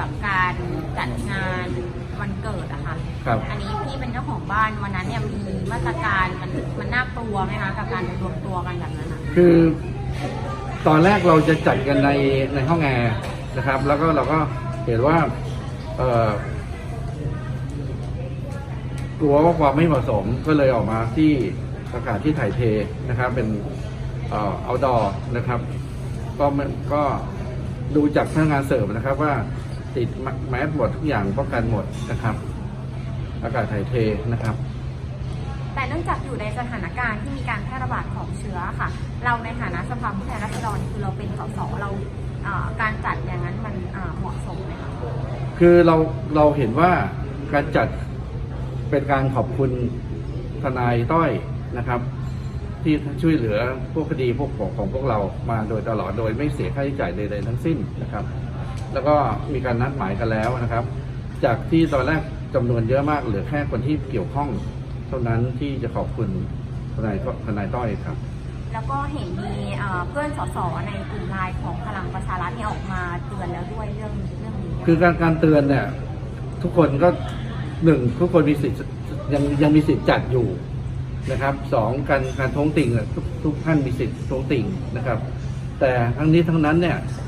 กับการจัดงานวันเกิดอะค่ะ ครับอันนี้พี่เป็นเจ้าของบ้านวันนั้นเนี่ยมีมาตรการมันมันน่ากลัวไหมคะกับการรวมตัวกันแบบนั้นอะคือ ตอนแรกเราจะจัดกันในในห้องแอร์นะครับ แล้วก็เราก็เห็นว่าเอ่อกลัวว่าความไม่เหมาะสมก็เลยออกมาที่ประกาศที่ถ่ายเทนะครับ เป็นเอ่อ outdoor นะครับ ก็ไม่ก็ดูจากพนักงานเสิร์ฟนะครับว่า ติดแมสหมดทุกอย่างป้องกันหมดนะครับ อากาศถ่ายเทนะครับ แต่เนื่องจากอยู่ในสถานการณ์ที่มีการแพร่ระบาดของเชื้อค่ะ เราในฐานะสภาผู้แทนราษฎรคือเราเป็นสสเราเอ่อการจัดอย่างนั้นมันเอ่อเหมาะสมไหมคะคือเราเราเห็นว่าการจัดเป็นการขอบคุณทนายต้อยนะครับที่ช่วยเหลือพวกคดีพวกของของพวกเรามาโดยตลอดโดยไม่เสียค่าใช้จ่ายใดๆทั้งสิ้นนะครับ แล้วก็มีการนัดหมายกันแล้วนะครับ จากที่ตอนแรกจำนวนเยอะมากเหลือแค่คนที่เกี่ยวข้องเท่านั้นที่จะขอบคุณทนายทนายต้อยครับ แล้วก็เห็นมีเอ่อเพื่อนสสในกลุ่มไลน์ของพลังประชารัฐเนี่ยออกมาเตือนแล้วด้วยเรื่องเรื่องนี้ คือการการเตือนเนี่ยทุกคนก็หนึ่งทุกคนมีสิทธิ์ยังยังมีสิทธิ์จัดอยู่นะครับสองการการท้วงติ่งเนี่ยทุกทุกท่านมีสิทธิ์ท้วงติ่งนะครับ แต่ทั้งนี้ทั้งนั้นเนี่ยเอ่อ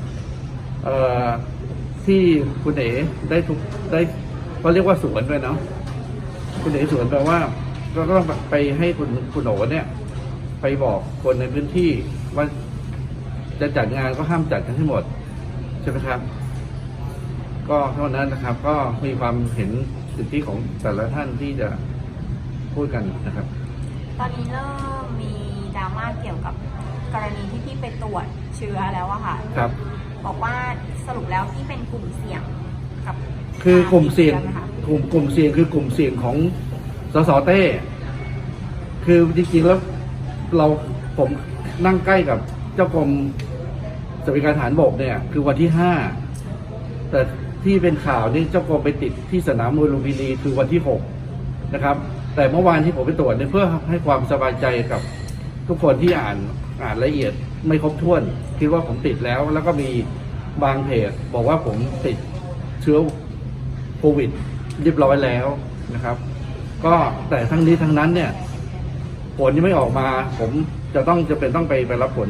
ที่คุณเอ๋ได้ทุกได้เขาเรียกว่าสวนด้วยเนาะคุณเอ๋สวนแปลว่าก็ต้องไปให้คุณคุณโอ๋เนี่ย ไปบอกคนในพื้นที่ว่าจะจัดงานก็ห้ามจัดกันให้หมด ใช่ไหมครับ ก็เท่านั้นนะครับ ก็มีความเห็นสิทธิของแต่ละท่านที่จะพูดกันนะครับ ตอนนี้เริ่มมีดราม่าเกี่ยวกับกรณีที่พี่ไปตรวจเชื้อแล้วอะค่ะครับ บอกว่าสรุปแล้วพี่เป็นกลุ่มเสี่ยงกับคือกลุ่มเสี่ยงไหมคะกลุ่มกลุ่มเสี่ยงคือกลุ่มเสี่ยงของสสเต้คือจริงๆแล้วเราผมนั่งใกล้กับเจ้ากรมสวัสดิการฐานบกเนี่ย คือวันที่ห้าแต่ที่เป็นข่าวนี่เจ้ากรมไปติดที่สนามมวยลุมพินีคือวันที่หกนะครับ แต่เมื่อวานที่ผมไปตรวจเนี่ยเพื่อให้ความสบายใจกับทุกคนที่อ่านอ่านละเอียดไม่ครบถ้วน คิดว่าผมติดแล้ว แล้วก็มีบางเพจบอกว่าผมติดเชื้อโควิดเรียบร้อยแล้วนะครับ ก็แต่ทั้งนี้ทั้งนั้นเนี่ย ผลยังไม่ออกมา ผมจะต้องจะเป็นต้องไปไปรับผล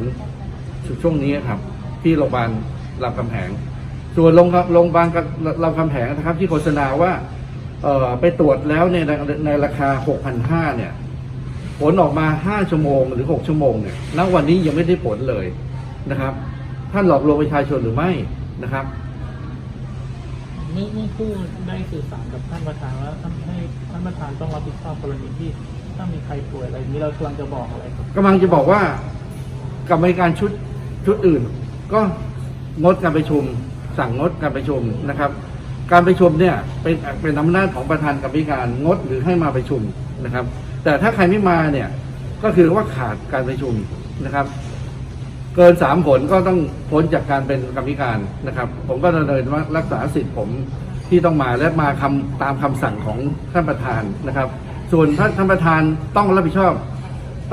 ช่วงนี้ครับ ที่โรงพยาบาลรามคำแหงส่วนโรงโรงพยาบาลรามคำแหงนะครับ ที่โฆษณาว่าเอ่อไปตรวจแล้วในในในราคา 6,500 เนี่ย ผลออกมา 5 ชั่วโมงหรือ 6 ชั่วโมงเนี่ยณวันนี้ยังไม่ได้ผลเลย นะครับ ท่านหลอกลวงประชาชนหรือไม่นะครับนี่นี่ผู้ได้สื่อสารกับท่านประธานว่าท่านให้ท่านประธานต้องรับผิดชอบกรณีที่ถ้ามีใครป่วยอะไรนี้เรากำลังจะบอกอะไรครับกำลังจะบอกว่ากรรมการชุดชุดอื่น ก็งดการประชุม สั่งงดการประชุมนะครับ การประชุมเนี่ยเป็นเป็นอำนาจของประธานกรรมการงดหรือให้มาประชุมนะครับ แต่ถ้าใครไม่มาเนี่ยก็คือว่าขาดการประชุมนะครับ เกินสามผลก็ต้องพ้นจากการเป็นกรรมการนะครับ ผมก็ดำเนินว่ารักษาสิทธิ์ผมที่ต้องมาและมาคำตามคำสั่งของท่านประธานนะครับ ส่วนท่านท่านประธานต้องรับผิดชอบ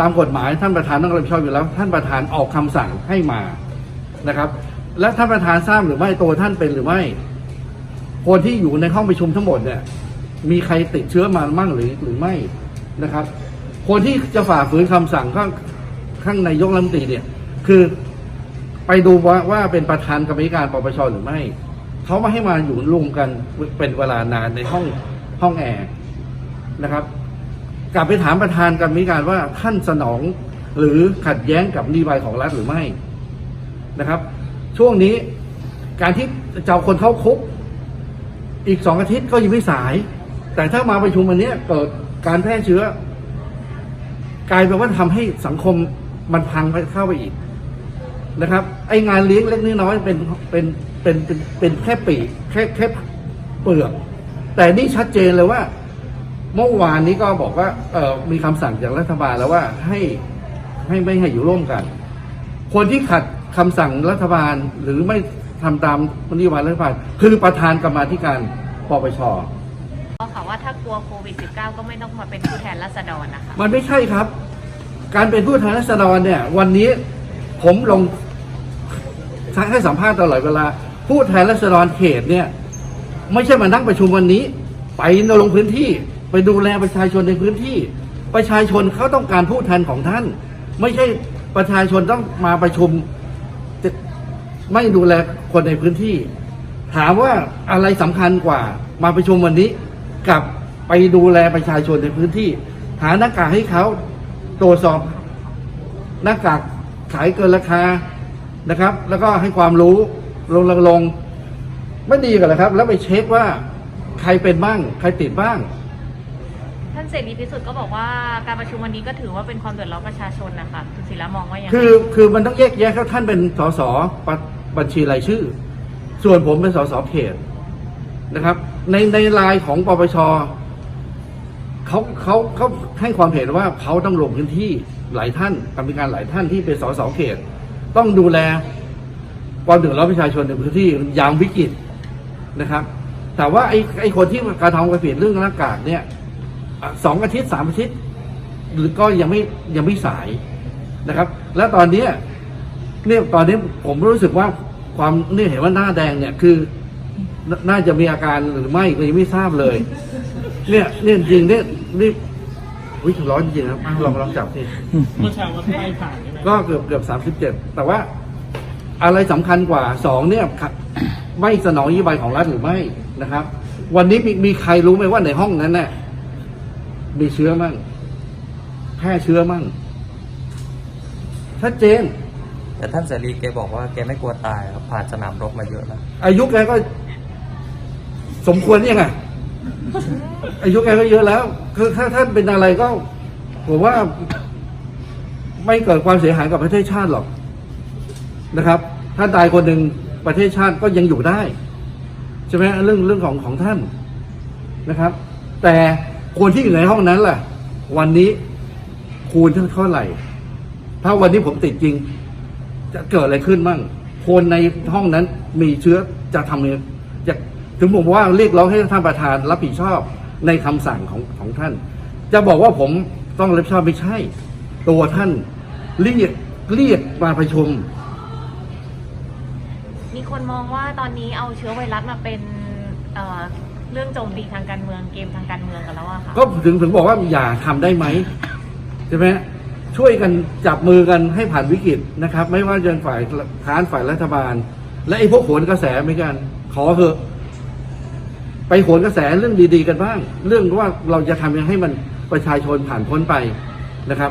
ตามกฎหมายท่านประธานต้องรับผิดชอบอยู่แล้ว ท่านประธานออกคำสั่งให้มานะครับ และท่านประธานทราบหรือไม่ตัวท่านเป็นหรือไม่คนที่อยู่ในห้องประชุมทั้งหมดเนี่ยมีใครติดเชื้อมามั่งหรือหรือไม่นะครับ คนที่จะฝ่าฝืนคำสั่งข้างข้างนายกรัฐมนตรีเนี่ย คือไปดูว่าว่าเป็นประธานกรรมการปปชหรือไม่ เขามาให้มาอยู่รวมกันเป็นเวลานานในห้องห้องแอร์นะครับ กลับไปถามประธานกรรมการว่าท่านสนองหรือขัดแย้งกับนโยบายของรัฐหรือไม่นะครับ ช่วงนี้การที่เจะเอาคนเข้าคุก อีกสองอาทิตย์ก็ยังไม่สาย แต่ถ้ามาประชุมวันนี้เกิดการแพร่เชื้อ กลายเป็นว่าทำให้สังคมมันพังไปเข้าไปอีก นะครับ ไองานเลี้ยงเล็กน้อยๆเป็นเป็นเป็นเป็นเป็นแค่ปีกแค่แค่เปลือกแต่นี่ชัดเจนเลยว่า เมื่อวานนี้ก็บอกว่าเออมีคำสั่งจากรัฐบาลแล้วว่าให้ให้ไม่ให้อยู่ร่วมกัน คนที่ขัดคำสั่งรัฐบาลหรือไม่ทำตามนโยบายรัฐบาลคือประธานกรรมาธิการปปชก็ค่ะว่าถ้ากลัวโควิด -19 ก็ไม่ต้องมาเป็นผู้แทนราษฎรนะคะมันไม่ใช่ครับ การเป็นผู้แทนราษฎรเนี่ย วันนี้ผมลง ให้สัมภาษณ์ตลอดเวลา ผู้แทนราษฎรเขตเนี่ย ไม่ใช่มานั่งประชุมวันนี้ ไปลงพื้นที่ไปดูแลประชาชนในพื้นที่ ประชาชนเขาต้องการผู้แทนของท่าน ไม่ใช่ประชาชนต้องมาประชุมจะไม่ดูแลคนในพื้นที่ ถามว่าอะไรสำคัญกว่ามาประชุมวันนี้ กับไปดูแลประชาชนในพื้นที่ หาหน้ากากให้เขาตรวจสอบหน้ากากขายเกินราคา นะครับ แล้วก็ให้ความรู้ลงลงลงไม่ดีกันเหรอครับ แล้วไปเช็คว่าใครเป็นบ้าง ใครติดบ้าง ท่านเสรีพิสุทธิ์ก็บอกว่าการประชุมวันนี้ก็ถือว่าเป็นความเดือดร้อนประชาชนนะคะคุณศิระมองว่าอย่างไรคือคือมันต้องแยกแยะครับท่านเป็นสสปบัญชีรายชื่อ ส่วนผมเป็นสสเขตนะครับ ในในลายของปปชเขาเขาเขาให้ความเห็นว่าเขาต้องลงพื้นที่หลายท่านกรรมการหลายท่านที่เป็นสสเขต ต้องดูแลความเดือดร้อนประชาชนในพื้นที่ยามวิกฤตนะครับ แต่ว่าไอ้ไอ้คนที่กระทำความผิดเรื่องหน้ากากเนี่ยสองอาทิตย์สามอาทิตย์ หรือก็ยังไม่ยังไม่สายนะครับ และตอนเนี้เนี่ยตอนนี้ผมรู้สึกว่าความเนี่ยเห็นว่าหน้าแดงเนี่ยคือ น่าจะมีอาการหรือไม่ก็ยังไม่ทราบเลย เนี่ยเนี่ยจริงเนี่ยนี่อุ้ยร้อนจริงครับลองลองจับสิเมื่อเช้าว่าใกล้ผ่าน ก็เกือบเกือบสามสิบเจ็ดแต่ว่าอะไรสำคัญกว่าสองเนี่ยขัดไม่สนองนโยบายของรัฐหรือไม่นะครับ วันนี้มีมีใครรู้ไหมว่าในห้องนั้นเนี่ยมีเชื้อมั่งแพร่เชื้อมั่งชัดเจน แต่ท่านเสรีแกบอกว่าแกไม่กลัวตายครับผ่านสนามรบมาเยอะแล้วอายุแกก็ สมควรยังไงอายุแกก็เยอะแล้ว คือถ้าท่านเป็นอะไรก็ผมว่า ไม่เกิดความเสียหายกับประเทศชาติหรอกนะครับถ้านตายคนหนึ่งประเทศชาติก็ยังอยู่ได้ใช่ไหมเรื่องเรื่องของของท่านนะครับ แต่คนที่อยู่ในห้องนั้นล่ะ วันนี้คูณเท่าไหร่ ถ้าวันนี้ผมติดจริง จะเกิดอะไรขึ้นมั่งคนในห้องนั้นมีเชื้อจะทำยังไงจะถึงผมว่าเรียกร้องให้ท่านประธานรับผิดชอบในคำสั่งของของท่าน จะบอกว่าผมต้องรับผิดชอบไม่ใช่ ตัวท่าน เรียกเรียกมาประชุม มีคนมองว่าตอนนี้เอาเชื้อไวรัสมาเป็นเอ่อเรื่องโจมตีทางการเมืองเกมทางการเมืองกันแล้วอะค่ะ ก็ถึงถึงบอกว่าอย่าทำได้ไหมใช่ไหมช่วยกันจับมือกันให้ผ่านวิกฤตนะครับ ไม่ว่าจะเป็นฝ่ายค้านฝ่ายรัฐบาล และไอ้พวกโหนกระแสเหมือนกัน ขอเถอะ ไปโหนกระแสเรื่องดีๆกันบ้าง เรื่องว่าเราจะทำยังไงให้มันประชาชนผ่านพ้นไปนะครับ